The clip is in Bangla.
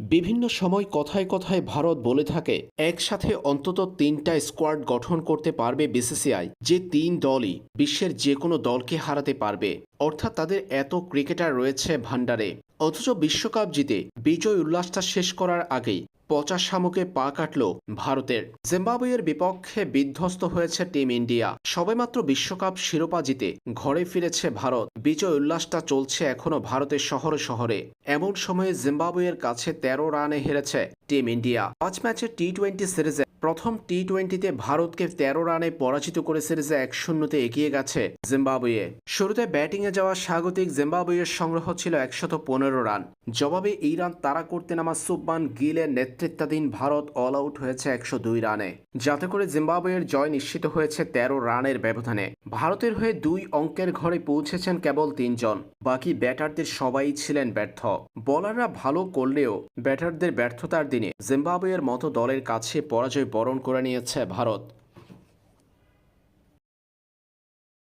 বিভিন্ন সময় কথায় কথায় ভারত বলে থাকে, একসাথে অন্তত তিনটা স্কোয়াড গঠন করতে পারবে বিসিসিআই, যে তিন দলই বিশ্বের যে কোনো দলকে হারাতে পারবে। অর্থাৎ তাদের এত ক্রিকেটার রয়েছে ভান্ডারে অথচ বিশ্বকাপ জিতে বিজয় উল্লাসটা শেষ করার আগেই পচা শামুকে পা কাটল ভারতের। জিম্বাবুয়ের বিপক্ষে বিধ্বস্ত হয়েছে টিম ইন্ডিয়া। সবেমাত্র বিশ্বকাপ শিরোপা জিতে ঘরে ফিরেছে ভারত। বিজয় উল্লাসটা চলছে এখনও ভারতের শহরে শহরে। এমন সময়ে জিম্বাবুয়ের কাছে তেরো রানে হেরেছে টিম ইন্ডিয়া। পাঁচ ম্যাচের টি টোয়েন্টি সিরিজে প্রথম টি টোয়েন্টিতে ভারতকে তেরো রানে পরাজিত করে সিরিজে এক শূন্যতে এগিয়ে গেছে জিম্বাবুয়ে। শুরুতে ব্যাটিংয়ে যাওয়া স্বাগতিক জিম্বাবুয়ের সংগ্রহ ছিল একশত পনেরো রান। জবাবে এই রান তাড়া করতে নামা সুবমান গিলের নেতৃত্বাধীন ভারত অল আউট হয়েছে একশো দুই রানে। যাতে করে জিম্বাবুয়ের জয় নিশ্চিত হয়েছে তেরো রানের ব্যবধানে। ভারতের হয়ে দুই অঙ্কের ঘরে পৌঁছেছেন কেবল তিনজন। বাকি ব্যাটারদের সবাই ছিলেন ব্যর্থ। বোলাররা ভালো করলেও ব্যাটারদের ব্যর্থতার দিনে জিম্বাবুয়ের মতো দলের কাছে পরাজয় বরণ করে নিয়েছে ভারত।